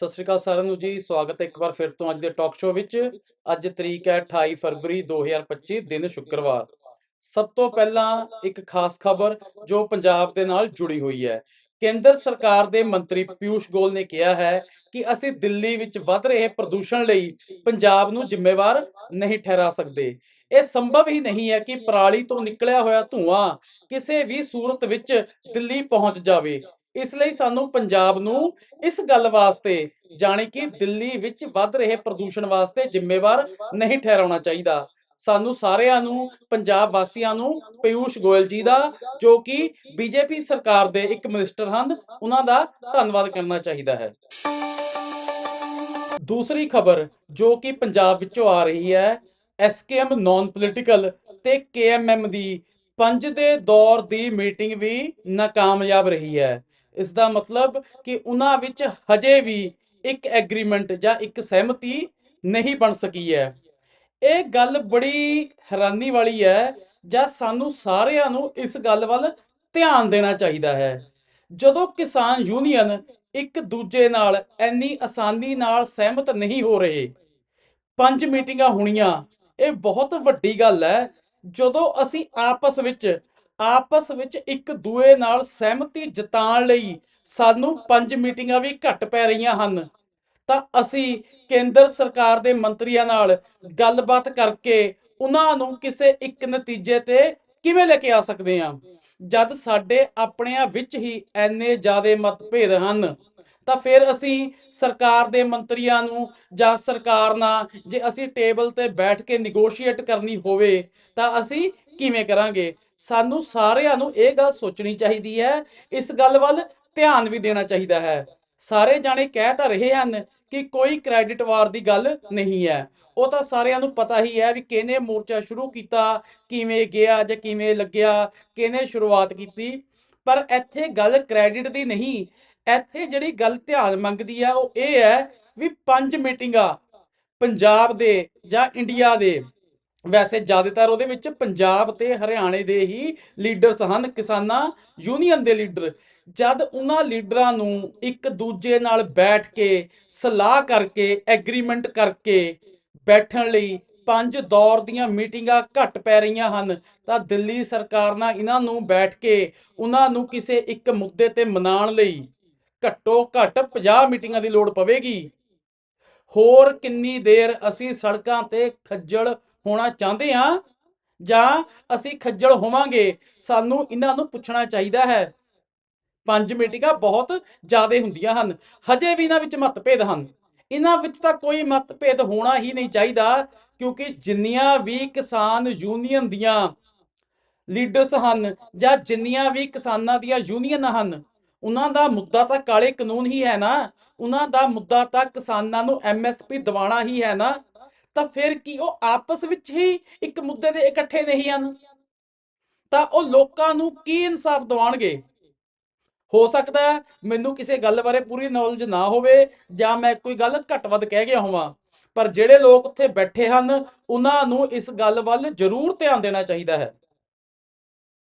ਸਤਿ ਸ਼੍ਰੀ ਅਕਾਲ ਸਾਰਿਆਂ ਨੂੰ ਜੀ, ਸਵਾਗਤ ਹੈ ਇੱਕ ਵਾਰ ਫਿਰ ਤੋਂ ਅੱਜ ਦੇ ਟਾਕ ਸ਼ੋਅ ਵਿੱਚ। ਅੱਜ ਤਰੀਕ ਹੈ 28 ਫਰਵਰੀ 2025 ਦਿਨ ਸ਼ੁੱਕਰਵਾਰ। ਸਭ ਤੋਂ ਪਹਿਲਾਂ ਇੱਕ ਖਾਸ ਖਬਰ ਜੋ ਪੰਜਾਬ ਦੇ ਨਾਲ ਜੁੜੀ ਹੋਈ ਹੈ। ਕੇਂਦਰ ਸਰਕਾਰ ਦੇ ਮੰਤਰੀ ਪਿਊਸ਼ ਗੋਲ ਨੇ ਕਿਹਾ ਹੈ ਕਿ ਅਸੀਂ ਦਿੱਲੀ ਵਿੱਚ ਵੱਧ ਰਹੇ ਪ੍ਰਦੂਸ਼ਣ ਲਈ ਪੰਜਾਬ ਨੂੰ ਜ਼ਿੰਮੇਵਾਰ ਨਹੀਂ ਠਹਿਰਾ ਸਕਦੇ। ਇਹ ਸੰਭਵ ਹੀ ਨਹੀਂ ਹੈ ਕਿ ਪਰਾਲੀ ਤੋਂ ਨਿਕਲਿਆ ਹੋਇਆ ਧੂਆਂ ਕਿਸੇ ਵੀ ਸੂਰਤ ਵਿੱਚ ਦਿੱਲੀ ਪਹੁੰਚ ਜਾਵੇ। ਇਸ ਲਈ ਸਾਨੂੰ ਪੰਜਾਬ ਨੂੰ ਇਸ ਗੱਲ ਵਾਸਤੇ ਜਾਣੀ ਕਿ ਦਿੱਲੀ ਵਿੱਚ ਵੱਧ ਰਹੇ ਪ੍ਰਦੂਸ਼ਣ ਵਾਸਤੇ ਜ਼ਿੰਮੇਵਾਰ ਨਹੀਂ ਠਹਿਰਾਉਣਾ ਚਾਹੀਦਾ। ਸਾਨੂੰ ਸਾਰਿਆਂ ਨੂੰ, ਪੰਜਾਬ ਵਾਸੀਆਂ ਨੂੰ ਪਿਊਸ਼ ਗੋਇਲ ਜੀ ਦਾ, ਜੋ ਕਿ ਬੀਜੇਪੀ ਸਰਕਾਰ ਦੇ ਇੱਕ ਮਿਨਿਸਟਰ ਹਨ, ਉਹਨਾਂ ਦਾ ਧੰਨਵਾਦ ਕਰਨਾ ਚਾਹੀਦਾ ਹੈ। ਦੂਸਰੀ ਖਬਰ ਜੋ ਕਿ ਪੰਜਾਬ ਵਿੱਚੋਂ ਆ ਰਹੀ ਹੈ ਐਸਕੇਐਮ ਨਾਨ ਪੋਲੀਟੀਕਲ ਤੇ ਕੇਐਮਐਮ ਦੀ। ਪੰਜ ਦੇ ਦੌਰ ਦੀ ਮੀਟਿੰਗ ਵੀ ਨਾਕਾਮਯਾਬ ਰਹੀ ਹੈ। ਇਸ ਦਾ ਮਤਲਬ ਕਿ ਉਹਨਾਂ ਵਿੱਚ ਹਜੇ ਵੀ ਇੱਕ ਐਗਰੀਮੈਂਟ ਜਾਂ ਇੱਕ ਸਹਿਮਤੀ ਨਹੀਂ ਬਣ ਸਕੀ ਹੈ। ਇਹ ਗੱਲ ਬੜੀ ਹੈਰਾਨੀ ਵਾਲੀ ਹੈ ਜਾਂ ਸਾਨੂੰ ਸਾਰਿਆਂ ਨੂੰ ਇਸ ਗੱਲ ਵੱਲ ਧਿਆਨ ਦੇਣਾ ਚਾਹੀਦਾ ਹੈ। ਜਦੋਂ ਕਿਸਾਨ ਯੂਨੀਅਨ ਇੱਕ ਦੂਜੇ ਨਾਲ ਇੰਨੀ ਆਸਾਨੀ ਨਾਲ ਸਹਿਮਤ ਨਹੀਂ ਹੋ ਰਹੇ, ਪੰਜ ਮੀਟਿੰਗਾਂ ਹੋਣੀਆਂ, ਇਹ ਬਹੁਤ ਵੱਡੀ ਗੱਲ ਹੈ। ਜਦੋਂ ਅਸੀਂ ਆਪਸ ਵਿੱਚ ਆਪਸ ਵਿੱਚ ਇੱਕ ਦੂਏ ਨਾਲ ਸਹਿਮਤੀ ਜਤਾਉਣ ਲਈ ਸਾਨੂੰ ਪੰਜ ਮੀਟਿੰਗਾਂ ਵੀ ਘੱਟ ਪੈ ਰਹੀਆਂ ਹਨ। ਤਾਂ ਅਸੀਂ ਕੇਂਦਰ ਸਰਕਾਰ ਦੇ ਮੰਤਰੀਆਂ ਨਾਲ ਗੱਲਬਾਤ ਕਰਕੇ ਉਹਨਾਂ ਨੂੰ ਕਿਸੇ ਇੱਕ ਨਤੀਜੇ ਤੇ ਕਿਵੇਂ ਲੈ ਕੇ ਆ ਸਕਦੇ ਹਾਂ? ਜਦ ਸਾਡੇ ਆਪਣਿਆਂ ਵਿੱਚ ਹੀ ਐਨੇ ਜ਼ਿਆਦੇ ਮਤਭੇਦ ਹਨ ਤਾਂ ਫਿਰ ਅਸੀਂ ਸਰਕਾਰ ਦੇ ਮੰਤਰੀਆਂ ਨੂੰ ਜਾਂ ਸਰਕਾਰ ਨਾਲ ਜੇ ਅਸੀਂ ਟੇਬਲ ਤੇ ਬੈਠ ਕੇ ਨਿਗੋਸ਼ੀਏਟ ਕਰਨੀ ਹੋਵੇ, ਤਾਂ ਅਸੀਂ ਕਿਵੇਂ ਕਰਾਂਗੇ? ਸਾਨੂੰ ਸਾਰਿਆਂ ਨੂੰ ਇਹ ਗੱਲ ਸੋਚਣੀ ਚਾਹੀਦੀ ਹੈ, ਇਸ ਗੱਲ ਵੱਲ ਧਿਆਨ ਵੀ ਦੇਣਾ ਚਾਹੀਦਾ ਹੈ। ਸਾਰੇ ਜਾਣੇ ਕਹਿ ਤਾਂ ਰਹੇ ਹਨ ਕਿ ਕੋਈ ਕ੍ਰੈਡਿਟ ਵਾਰ ਦੀ ਗੱਲ ਨਹੀਂ ਹੈ। ਉਹ ਤਾਂ ਸਾਰਿਆਂ ਨੂੰ ਪਤਾ ਹੀ ਹੈ ਵੀ ਕਿਹਨੇ ਮੋਰਚਾ ਸ਼ੁਰੂ ਕੀਤਾ, ਕਿਵੇਂ ਗਿਆ ਜਾਂ ਕਿਵੇਂ ਲੱਗਿਆ, ਕਿਹਨੇ ਸ਼ੁਰੂਆਤ ਕੀਤੀ। ਪਰ ਇੱਥੇ ਗੱਲ ਕ੍ਰੈਡਿਟ ਦੀ ਨਹੀਂ ਇੱਥੇ ਜਿਹੜੀ ਗੱਲ ਧਿਆਨ ਮੰਗਦੀ ਹੈ ਉਹ ਇਹ ਹੈ ਵੀ ਪੰਜ ਮੀਟਿੰਗਾਂ ਪੰਜਾਬ ਦੇ ਜਾਂ ਇੰਡੀਆ ਦੇ। ਵੈਸੇ ਜ਼ਿਆਦਾਤਰ ਉਹਦੇ ਵਿੱਚ ਪੰਜਾਬ ਤੇ ਹਰਿਆਣੇ ਦੇ ਹੀ ਲੀਡਰਸ ਹਨ, ਕਿਸਾਨਾਂ ਯੂਨੀਅਨ ਦੇ ਲੀਡਰ। ਜਦ ਉਹਨਾਂ ਲੀਡਰਾਂ ਨੂੰ ਇੱਕ ਦੂਜੇ ਨਾਲ ਬੈਠ ਕੇ, ਸਲਾਹ ਕਰਕੇ, ਐਗਰੀਮੈਂਟ ਕਰਕੇ ਬੈਠਣ ਲਈ ਪੰਜ ਦੌਰ ਦੀਆਂ ਮੀਟਿੰਗਾਂ ਘੱਟ ਪੈ ਰਹੀਆਂ ਹਨ, ਤਾਂ ਦਿੱਲੀ ਸਰਕਾਰ ਨਾਲ ਇਹਨਾਂ ਨੂੰ ਬੈਠ ਕੇ ਉਹਨਾਂ ਨੂੰ ਕਿਸੇ ਇੱਕ ਮੁੱਦੇ ਤੇ ਮਨਾਉਣ ਲਈ ਘੱਟੋ ਘੱਟ 50 ਮੀਟਿੰਗਾਂ ਦੀ ਲੋੜ ਪਵੇਗੀ। ਹੋਰ ਕਿੰਨੀ ਦੇਰ ਅਸੀਂ ਸੜਕਾਂ ਤੇ ਖੱਜਲ ਹੋਣਾ ਚਾਹੁੰਦੇ ਹਾਂ? ਜਾਂ ਅਸੀਂ ਖੱਜਲ ਹੋਵਾਂਗੇ? ਸਾਨੂੰ ਇਹਨਾਂ ਨੂੰ ਪੁੱਛਣਾ ਚਾਹੀਦਾ ਹੈ। ਪੰਜ ਮੀਟਿੰਗਾਂ ਬਹੁਤ ਜ਼ਿਆਦਾ ਹੁੰਦੀਆਂ ਹਨ। ਹਜੇ ਵੀ ਇਹਨਾਂ ਵਿੱਚ ਮਤਭੇਦ ਹਨ। ਇਹਨਾਂ ਵਿੱਚ ਤਾਂ ਕੋਈ ਮਤਭੇਦ ਹੋਣਾ ਹੀ ਨਹੀਂ ਚਾਹੀਦਾ, ਕਿਉਂਕਿ ਜਿੰਨੀਆਂ ਵੀ ਕਿਸਾਨ ਯੂਨੀਅਨ ਦੀਆਂ ਲੀਡਰਸ ਹਨ ਜਾਂ ਜਿੰਨੀਆਂ ਵੀ ਕਿਸਾਨਾਂ ਦੀਆਂ ਯੂਨੀਅਨਾਂ ਹਨ ਉਹਨਾਂ ਦਾ ਮੁੱਦਾ ਤਾਂ ਕਾਲੇ ਕਾਨੂੰਨ ਹੀ ਹੈ ਨਾ, ਉਹਨਾਂ ਦਾ ਮੁੱਦਾ ਤਾਂ ਕਿਸਾਨਾਂ ਨੂੰ ਐਮਐਸਪੀ ਦਿਵਾਉਣਾ ਹੀ ਹੈ ਨਾ, ਤਾਂ ਫਿਰ ਕੀ ਉਹ ਆਪਸ ਵਿੱਚ ਹੀ ਇੱਕ ਮੁੱਦੇ ਦੇ ਇਕੱਠੇ ਨਹੀਂ ਹਨ? ਤਾਂ ਉਹ ਲੋਕਾਂ ਨੂੰ ਕੀ ਇਨਸਾਫ ਦਿਵਾਉਣਗੇ? ਹੋ ਸਕਦਾ ਮੈਨੂੰ ਕਿਸੇ ਗੱਲ ਬਾਰੇ ਪੂਰੀ ਨੌਲੇਜ ਨਾ ਹੋਵੇ ਜਾਂ ਮੈਂ ਕੋਈ ਗੱਲ ਘੱਟ ਵੱਧ ਕਹਿ ਗਿਆ ਹੋਵਾਂ, ਪਰ ਜਿਹੜੇ ਲੋਕ ਉੱਥੇ ਬੈਠੇ ਹਨ, ਉਹਨਾਂ ਨੂੰ ਇਸ ਗੱਲ ਵੱਲ ਜ਼ਰੂਰ ਧਿਆਨ ਦੇਣਾ ਚਾਹੀਦਾ ਹੈ।